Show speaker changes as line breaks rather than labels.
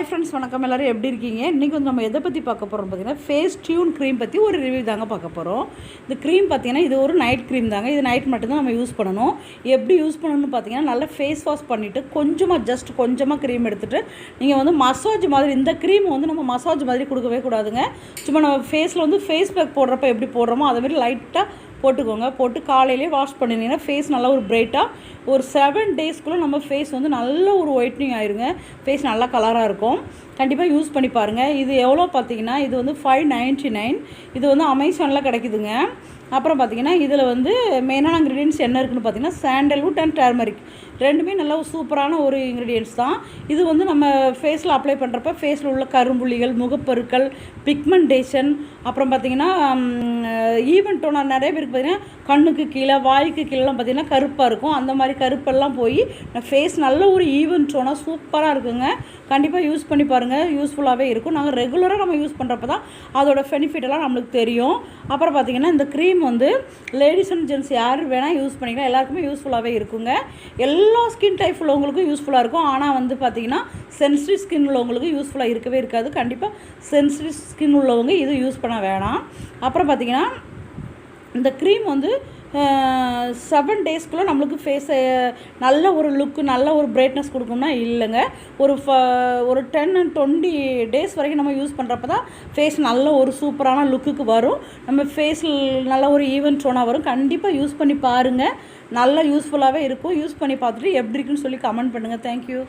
Hi friends வணக்கம். எல்லோரும் எப்படி இருக்கீங்க? இன்றைக்கி வந்து நம்ம எதை பற்றி பார்க்க போகிறோம் பார்த்தீங்கன்னா ஃபேஸ் டியூன் க்ரீம் பற்றி ஒரு ரிவ்யூ தாங்க பார்க்க போகிறோம் இந்த க்ரீம் பார்த்தீங்கன்னா இது ஒரு நைட் க்ரீம் தாங்க. இது நைட் மட்டும்தான் நம்ம யூஸ் பண்ணணும். எப்படி யூஸ் பண்ணணும்னு பார்த்தீங்கன்னா நல்லா ஃபேஸ் வாஷ் பண்ணிவிட்டு கொஞ்சமாக ஜஸ்ட் கொஞ்சமாக க்ரீம் எடுத்துகிட்டு நீங்கள் வந்து மசாஜ் மாதிரி இந்த க்ரீம் வந்து நம்ம மசாஜ் மாதிரி கொடுக்கவே கூடாதுங்க. சும்மா நம்ம ஃபேஸில் வந்து ஃபேஸ் பேக் போடுறப்ப எப்படி போடுறோமோ அதே மாதிரி லைட்டாக போட்டுக்கோங்க. போட்டு காலையிலே வாஷ் பண்ணினீங்கன்னா ஃபேஸ் நல்லா ஒரு பிரைட்டாக ஒரு செவன் டேஸ்க்குள்ளே நம்ம ஃபேஸ் வந்து நல்ல ஒரு ஒயிட்னிங் ஆயிருங்க. ஃபேஸ் நல்லா கலராக இருக்கும். கண்டிப்பாக யூஸ் பண்ணி பாருங்கள் இது எவ்வளோ பார்த்தீங்கன்னா இது வந்து ஃபைவ் நைன்ட்டி நைன் இது வந்து அமேசானில் கிடைக்குதுங்க. அப்புறம் பார்த்திங்கன்னா இதில் வந்து மெயினான இன்க்ரீடியன்ஸ் என்ன இருக்குன்னு பார்த்தீங்கன்னா சாண்டல்வுட் அண்ட் டர்மரிக் ரெண்டுமே நல்ல ஒரு சூப்பரான ஒரு இன்க்ரீடியன்ஸ் தான். இது வந்து நம்ம ஃபேஸில் அப்ளை பண்ணுறப்ப ஃபேஸில் உள்ள கரும்புள்ளிகள் முகப்பருக்கள் பிக்மெண்டேஷன் அப்புறம் பார்த்தீங்கன்னா ஈவன் டோனர் நிறைய பேருக்கு பார்த்தீங்கன்னா கண்ணுக்கு கீழே வாய்க்கு கீழெலாம் பார்த்தீங்கன்னா கருப்பாக இருக்கும். அந்த மாதிரி கருப்பெல்லாம் போய் ஃபேஸ் நல்ல ஒரு ஈவன் டோனாக சூப்பராக இருக்குங்க. கண்டிப்பாக யூஸ் பண்ணி பாருங்கள் யூஸ்ஃபுல்லாகவே இருக்கும். நாங்கள் ரெகுலராக நம்ம யூஸ் பண்ணுறப்ப தான் அதோட பெனிஃபிட் எல்லாம் நம்மளுக்கு தெரியும். அப்புறம் பார்த்திங்கன்னா இந்த க்ரீம் வந்து லேடிஸ் அண்ட் ஜென்ட்ஸ் யார் வேணால் யூஸ் பண்ணிக்கலாம். எல்லாருக்குமே யூஸ்ஃபுல்லாகவே இருக்குங்க. எல்லா ஸ்கின் டைப் உள்ளவங்களுக்கும் யூஸ்ஃபுல்லாக இருக்கும். ஆனால் வந்து பார்த்திங்கன்னா சென்சிட்டிவ் ஸ்கின் உள்ளவங்களுக்கு யூஸ்ஃபுல்லாக இருக்கவே இருக்காது. கண்டிப்பாக சென்சிட்டிவ் ஸ்கின் உள்ளவங்க இது யூஸ் பண்ண வேணாம். அப்புறம் பார்த்திங்கன்னா இந்த க்ரீம் வந்து செவன் டேஸ்க்குள்ளே நம்மளுக்கு ஃபேஸை நல்ல ஒரு லுக்கு நல்ல ஒரு பிரைட்னஸ் கொடுக்கும்னா இல்லைங்க. ஒரு ஃப ஒரு டென் அண்ட் டுவெண்ட்டி டேஸ் வரைக்கும் நம்ம யூஸ் பண்ணுறப்ப தான் ஃபேஸ் நல்ல ஒரு சூப்பரான லுக்குக்கு வரும். நம்ம ஃபேஸில் நல்ல ஒரு ஈவன் டோனாக வரும். கண்டிப்பாக யூஸ் பண்ணி பாருங்கள் நல்லா யூஸ்ஃபுல்லாகவே இருக்கும். யூஸ் பண்ணி பார்த்துட்டு எப்படி இருக்குன்னு சொல்லி கமெண்ட் பண்ணுங்கள் தேங்க்யூ